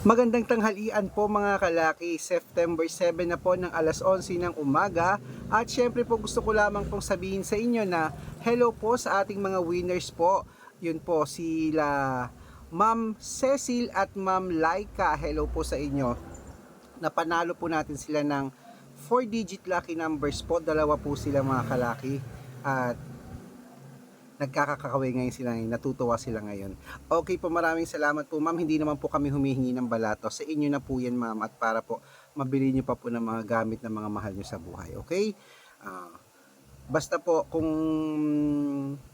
Magandang tanghalian po mga kalaki, September 7 na po ng alas 11 ng umaga. At syempre po gusto ko lamang pong sabihin sa inyo na hello po sa ating mga winners po. Yun po sila Ma'am Cecil at Ma'am Laika, hello po sa inyo. Napanalo po natin sila ng 4 digit lucky numbers po, dalawa po sila mga kalaki. At nagkakakaway ngayon sila ngayon, natutuwa sila ngayon. Okay po, maraming salamat po ma'am. Hindi naman po kami humihingi ng balato. Sa inyo na po yan ma'am at para po mabili nyo pa po ng mga gamit ng mga mahal nyo sa buhay. Okay? Ah, basta po kung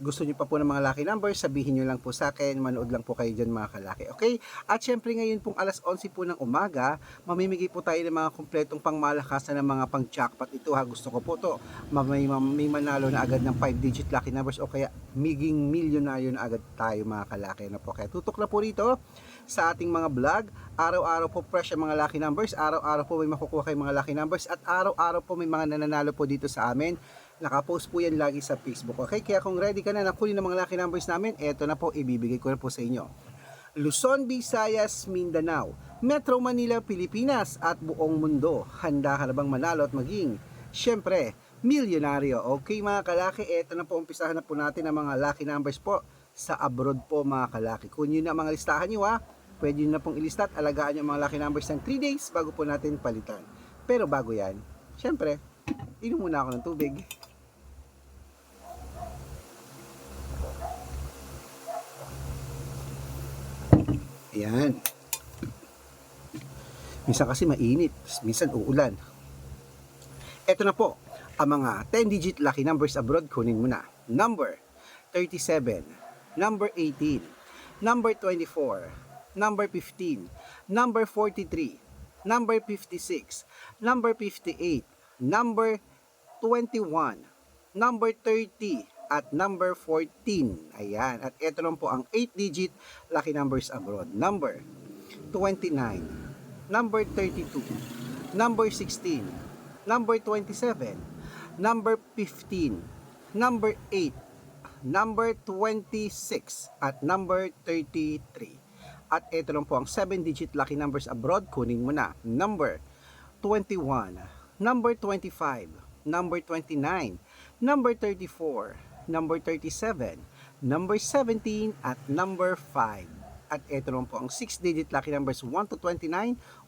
gusto nyo pa po ng mga lucky numbers, sabihin nyo lang po sa akin. Manood lang po kayo dyan mga kalaki. Okay? At syempre ngayon pong alas 11 po ng umaga, mamimigay po tayo ng mga kumpletong pangmalakasan ng mga pang jackpot. Ito ha, gusto ko po to. Ma- May, may manalo na agad ng 5 digit lucky numbers o kaya miging milyonaryo na agad tayo mga kalaki na po. Kaya tutok na po rito sa ating mga vlog. Araw-araw po fresh ang mga lucky numbers. Araw-araw po may makukuha kayong mga lucky numbers. At araw-araw po may mga nananalo po dito sa amin. Nakapost po yan lagi sa Facebook. Okay, kaya kung ready ka na na kunin ang mga lucky numbers namin, eto na po, ibibigay ko na po sa inyo. Luzon, Visayas, Mindanao, Metro Manila, Pilipinas at buong mundo. Handa ka na bang manalo at maging, syempre, milyonaryo. Okay mga kalaki, eto na po, umpisahan na po natin ang mga lucky numbers po sa abroad po mga kalaki. Kung yun na mga listahan nyo ha, pwede nyo na pong ilista at alagaan yung mga lucky numbers ng 3 days bago po natin palitan. Pero bago yan, syempre, inom muna ako ng tubig. Ayan. Minsan kasi mainit, minsan uulan. Ito na po, ang mga 10-digit lucky numbers abroad, kunin mo na. Number 37, number 18, number 24, number 15, number 43, number 56, number 58, number 21, number 30, at number 14. Ayan. At ito lang po ang 8-digit lucky numbers abroad. Number 29, number 32, number 16, number 27, number 15, number 8, number 26, at number 33. At ito lang po ang 7-digit lucky numbers abroad. Kunin mo na. Number 21, number 25, number 29, number 34, number 37, number 17, at number 5. At ito naman po ang 6-digit lucky numbers 1 to 29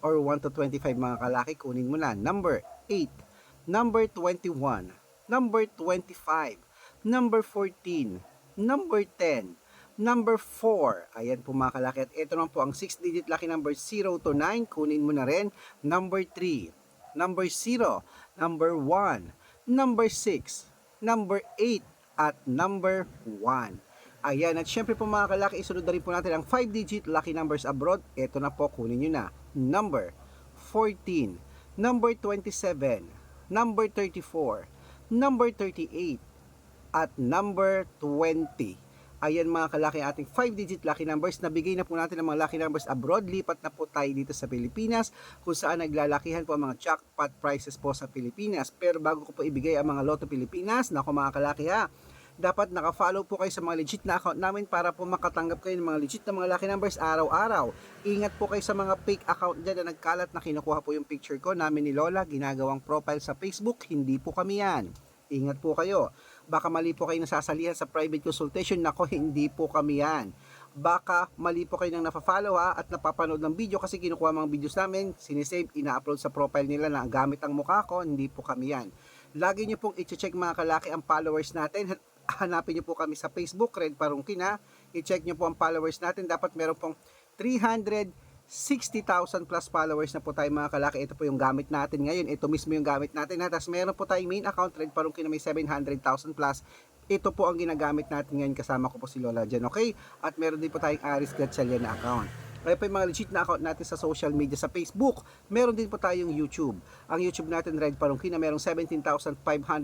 or 1 to 25 mga kalaki. Kunin mo na. Number 8, number 21, number 25, number 14, number 10, number 4. Ayan po mga kalaki. At ito naman po ang 6-digit lucky number 0 to 9. Kunin mo na rin. Number 3, number 0, number 1, number 6, number 8, at number 1. Ayan, at syempre po mga kalaki, isunod na rin po natin ang 5-digit lucky numbers abroad. Ito na po, kunin nyo na. Number 14, number 27, number 34, number 38, at number 20. Ayan mga kalaki ating 5-digit lucky numbers. Nabigay na po natin ang mga lucky numbers abroad. Lipat na po tayo dito sa Pilipinas kung saan naglalakihan po ang mga jackpot prices po sa Pilipinas. Pero bago ko po ibigay ang mga Lotto Pilipinas, nako mga kalaki ha, dapat naka-follow po kayo sa mga legit na account namin para po makatanggap kayo ng mga legit na mga lucky numbers araw-araw. Ingat po kayo sa mga fake account dyan na nagkalat na kinukuha po yung picture ko namin ni Lola, ginagawang profile sa Facebook, hindi po kami yan. Ingat po kayo. Baka mali po kayo nasasalihan sa private consultation. Nako, hindi po kami yan. Baka mali po kayo nang napafollow ha at napapanood ng video kasi kinukuha mga videos namin, sinisave, ina-upload sa profile nila na gamit ang mukha ko, hindi po kami yan. Lagi nyo pong i-check mga kalaki ang followers natin. Hanapin nyo po kami sa Facebook, Red Parungkin ha. I-check nyo po ang followers natin. Dapat meron pong 360,000 plus followers na po tayo mga kalaki. Ito po yung gamit natin ngayon. Ito mismo yung gamit natin. Ha? Tapos meron po tayong main account, Red Parungkin na may 700,000 plus. Ito po ang ginagamit natin ngayon. Kasama ko po si Lola dyan. Okay? At meron din po tayong Aris Gatchalian na account. Kaya po yung mga legit na account natin sa social media sa Facebook. Meron din po tayong YouTube. Ang YouTube natin, Red Parungkin, na merong 17,500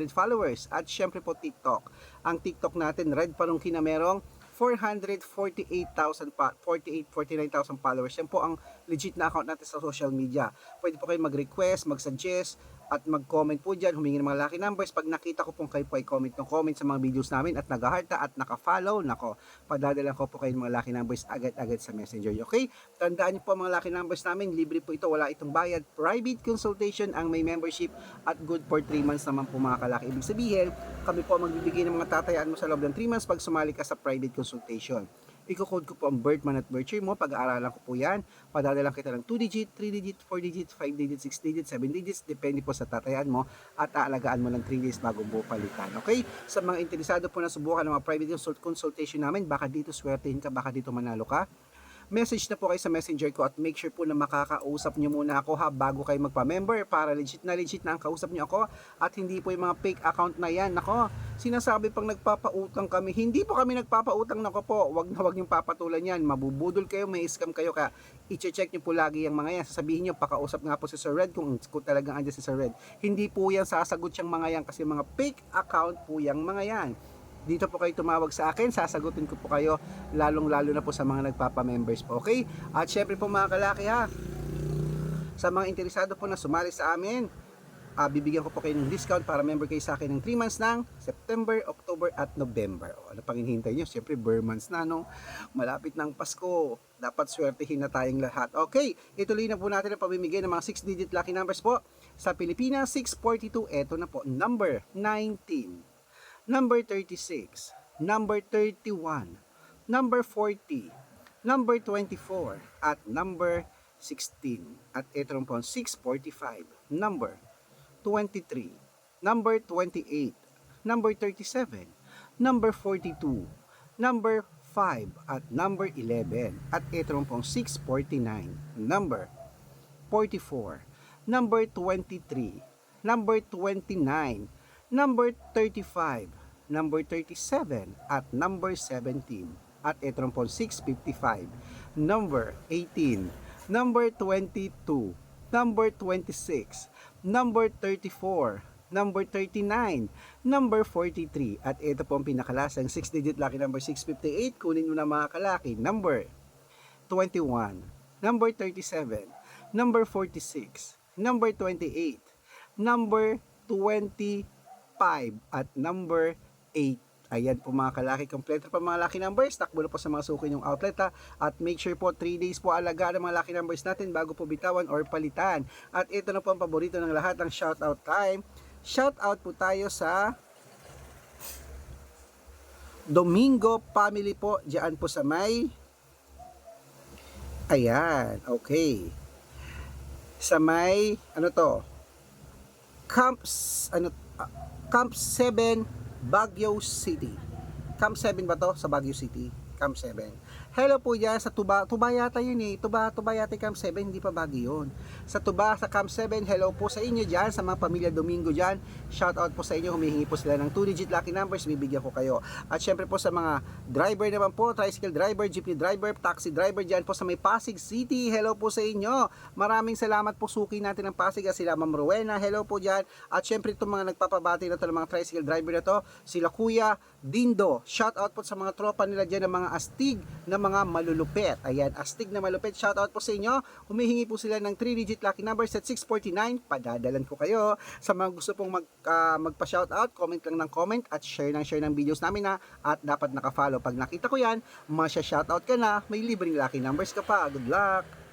followers. At syempre po TikTok. Ang TikTok natin, Red Parungkin, na merong 448,000 pa, 48, 49,000 followers. Yan po ang legit na account natin sa social media. Pwede po kayo mag-request, mag-suggest, at mag-comment po dyan, humingi ng mga lucky numbers. Pag nakita ko pong kayo po ay comment ng comment sa mga videos namin at nag-hearta at naka-follow, nako, padadala ko po kayo ng mga lucky numbers agad-agad sa messenger. Okay? Tandaan niyo po mga lucky numbers namin, libre po ito, wala itong bayad. Private consultation ang may membership at good for 3 months naman po mga kalaki. Ibig sabihin, kami po magbibigay ng mga tatayaan mo sa loob ng 3 months pag sumali ka sa private consultation. Iko-code ko po ang birth month at birth year mo. Pag-aaralan ko po yan. Padadala kita ng 2 digit, 3 digit, 4 digit, 5 digit, 6 digit, 7 digits. Depende po sa tatayan mo at aalagaan mo ng 3 days bago mo palitan. Okay? Sa mga interesado po na subukan ng mga private consult- consultation namin, baka dito swertehin ka, baka dito manalo ka message na po kayo sa messenger ko at make sure po na makakausap nyo muna ako ha bago kayo magpa-member para legit na legit na ang kausap nyo ako at hindi po yung mga fake account na yan. Nako sinasabi pang nagpapautang kami. Hindi po kami nagpapautang nako po. Wag na wag yung papatulan yan. Mabubudol kayo may scam kayo ka i-check nyo po lagi yung mga yan. Sasabihin nyo pakausap nga po si Sir Red kung, kung talagang andyan si Sir Red. Hindi po yan sasagot yung mga yan kasi mga fake account po yung mga yan dito po kayo tumawag sa akin, sasagutin ko po kayo lalong-lalo na po sa mga nagpapa-members po, okay? At syempre po mga kalaki ha, sa mga interesado po na sumali sa amin, ah, bibigyan ko po kayo ng discount para member kayo sa akin ng 3 months ng September, October at November. O, ano pang hinihintay nyo? Siyempre, bare months na, no? Malapit ng Pasko. Dapat swertehin na tayong lahat. Okay, ituloy na po natin ang pamimigay ng mga 6-digit lucky numbers po. Sa Pilipinas, 642. Eto na po, number 19 number 36, number 31, number 40, number 24, at number 16. At ito rin po ang 645, number 23, number 28, number 37, number 42, number 5, at number 11. At ito rin po ang 649, number 44, number 23, number 29, number 35, number 37, at number 17. At ito rin po 655, number 18, number 22, number 26, number 34, number 39, number 43, at ito po ang pinakalasang 6-digit lucky number 658. Kunin mo na mga kalaki, number 21, number 37, number 46, number 28, number 25, at number 8. Ayan po mga kalaki, kompleto pa mga lucky numbers. Takbo na po sa mga suki yung outlet ha. At make sure po 3 days po alagaan ang mga lucky numbers natin bago po bitawan or palitan. At ito na po ang paborito ng lahat ng shoutout time. Shoutout po tayo sa Domingo family po. Diyan po sa may Ayan, okay. Sa may ano to? Camp s- ano ah, Camp 7 Baguio City. Camp 7 ba to sa Baguio City? Camp 7. Hello po dyan sa Tuba. Tuba yata yun eh. Tuba, Tuba yata Camp 7, hindi pa Baguio yun. Sa Tuba, sa Camp 7, hello po sa inyo dyan, sa mga pamilya Domingo dyan. Shout out po sa inyo, humihingi po sila ng 2-digit lucky numbers, bibigyan ko kayo. At syempre po sa mga driver naman po, tricycle driver, jeepney driver, taxi driver dyan po sa may Pasig City, hello po sa inyo. Maraming salamat po suki natin ng Pasig at sila Ma'am Rowena, hello po dyan. At syempre itong mga nagpapabati na to ng mga tricycle driver na to, sila Kuya Dindo. Shout out po sa mga tropa nila dyan ng mga astig na mga malulupet. Ayan, astig na malupet. Shout out po sa inyo. Humihingi po sila ng 3-digit lucky numbers at 649. Padadalan ko kayo. Sa mga gusto pong mag, ah, magpa-shout out, comment lang ng comment at share ng share ng videos namin na at dapat naka-follow. Pag nakita ko yan, masya-shout out ka na, may libreng lucky numbers ka pa. Good luck!